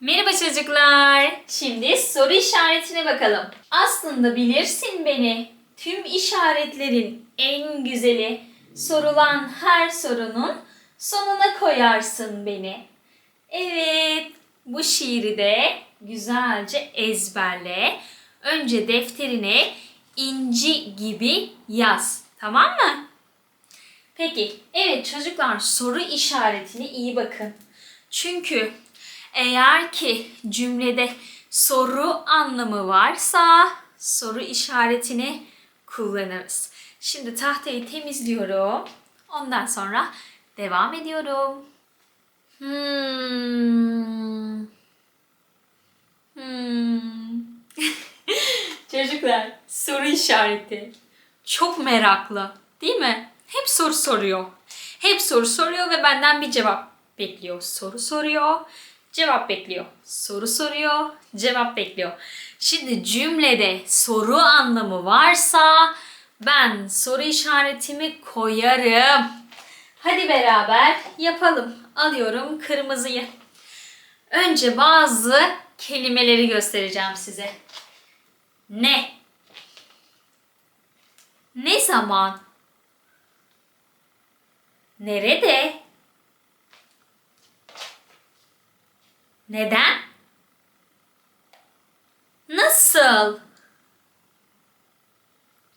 Merhaba çocuklar. Şimdi soru işaretine bakalım. Aslında bilirsin beni. Tüm işaretlerin en güzeli. Sorulan her sorunun sonuna koyarsın beni. Evet, bu şiiri de güzelce ezberle. Önce defterine inci gibi yaz. Tamam mı? Peki, evet çocuklar soru işaretine iyi bakın. Çünkü eğer ki cümlede soru anlamı varsa soru işaretini kullanırız. Şimdi tahtayı temizliyorum. Ondan sonra devam ediyorum. Hmm. Hmm. Çocuklar soru işareti. Çok meraklı değil mi? Hep soru soruyor. Hep soru soruyor ve benden bir cevap bekliyor. Soru soruyor, cevap bekliyor. Soru soruyor, cevap bekliyor. Şimdi cümlede soru anlamı varsa ben soru işaretimi koyarım. Hadi beraber yapalım. Alıyorum kırmızıyı. Önce bazı kelimeleri göstereceğim size. Ne? Ne zaman? Nerede? Neden? Nasıl?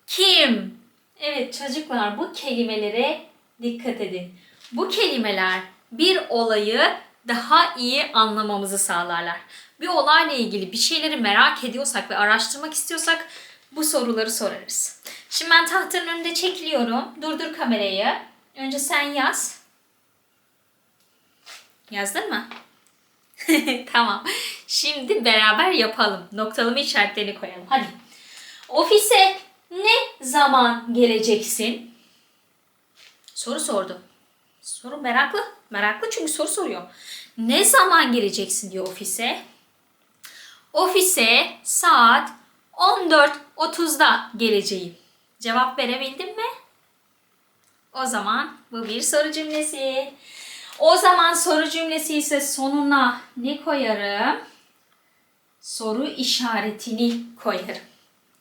Kim? Evet çocuklar bu kelimelere dikkat edin. Bu kelimeler bir olayı daha iyi anlamamızı sağlarlar. Bir olayla ilgili bir şeyleri merak ediyorsak ve araştırmak istiyorsak bu soruları sorarız. Şimdi ben tahtanın önünde çekiliyorum. Durdur kamerayı. Önce sen yaz. Yazdın mı? tamam. Şimdi beraber yapalım. Noktalama işaretlerini koyalım. Hadi. Ofise ne zaman geleceksin? Soru sordu. Soru meraklı. Meraklı çünkü soru soruyor. Ne zaman geleceksin diyor ofise. Ofise saat 14.30'da geleceğim. Cevap verebildin mi? O zaman bu bir soru cümlesi. O zaman soru cümlesi ise sonuna ne koyarım? Soru işaretini koyarım.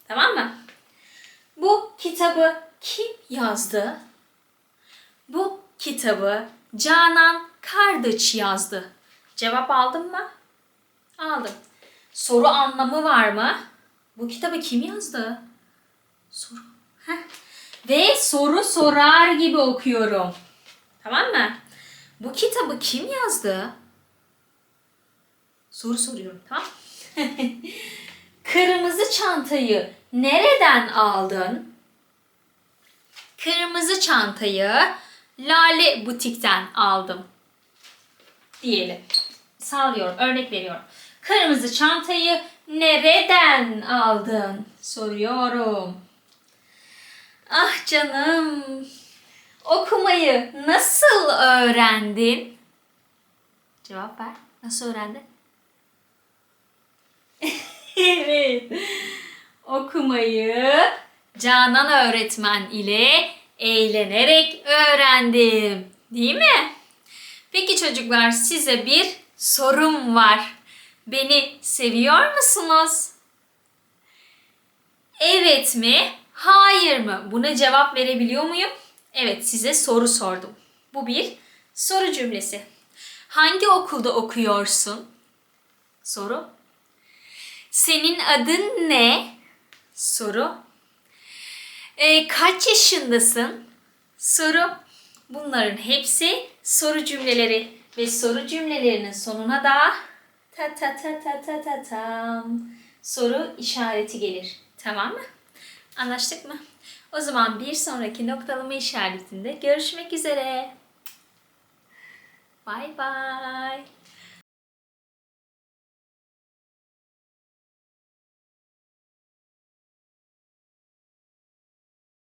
Tamam mı? Bu kitabı kim yazdı? Bu kitabı Canan Kardıç yazdı. Cevap aldın mı? Aldım. Soru anlamı var mı? Bu kitabı kim yazdı? Soru. Heh. Ve soru sorar gibi okuyorum. Tamam mı? Bu kitabı kim yazdı? Soru soruyorum tamam Kırmızı çantayı nereden aldın? Kırmızı çantayı Lale butikten aldım. Diyelim. Sağlıyorum. Örnek veriyorum. Kırmızı çantayı nereden aldın? Soruyorum. Ah canım. Okumayı nasıl öğrendin? Cevap ver. Nasıl öğrendin? evet. Okumayı Canan öğretmen ile eğlenerek öğrendim. Değil mi? Peki çocuklar size bir sorum var. Beni seviyor musunuz? Evet mi? Hayır mı? Buna cevap verebiliyor muyum? Evet size soru sordum. Bu bir soru cümlesi. Hangi okulda okuyorsun? Soru. Senin adın ne? Soru. E, kaç yaşındasın? Soru. Bunların hepsi soru cümleleri ve soru cümlelerinin sonuna da ta ta ta ta ta ta tam soru işareti gelir. Tamam mı? Anlaştık mı? O zaman bir sonraki noktalama işaretinde görüşmek üzere. Bye bye.